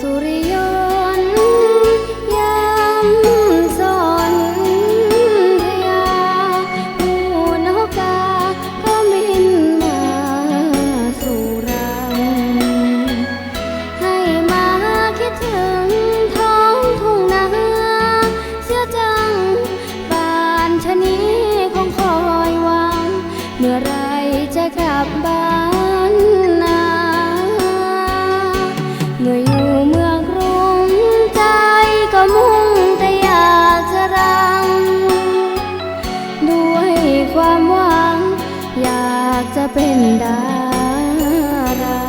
สุริยนยามสนทยาหูนกาก็มินมาสู่เราให้มาคิดถึงท้องทุ่งนาเสียจังบานชะนี้คงคอยวัง เมื่อไรจะกลับบ้านากจะเป็นดารา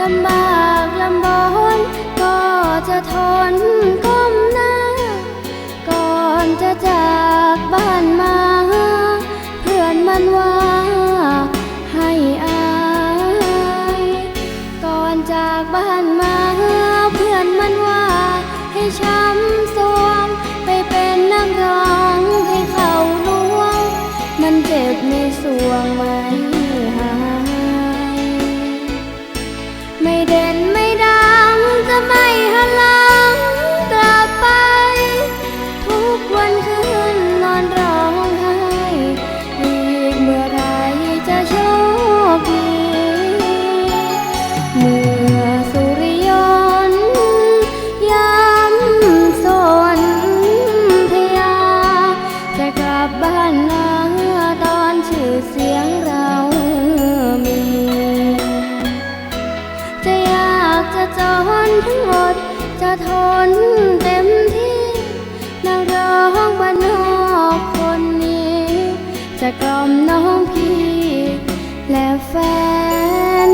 ลำบากลำบนก็จะทน ทั้งหมด จะทนเต็มที่นักร้องบ้านนอกคนนี้ จะกล่อมน้องพี่และแฟน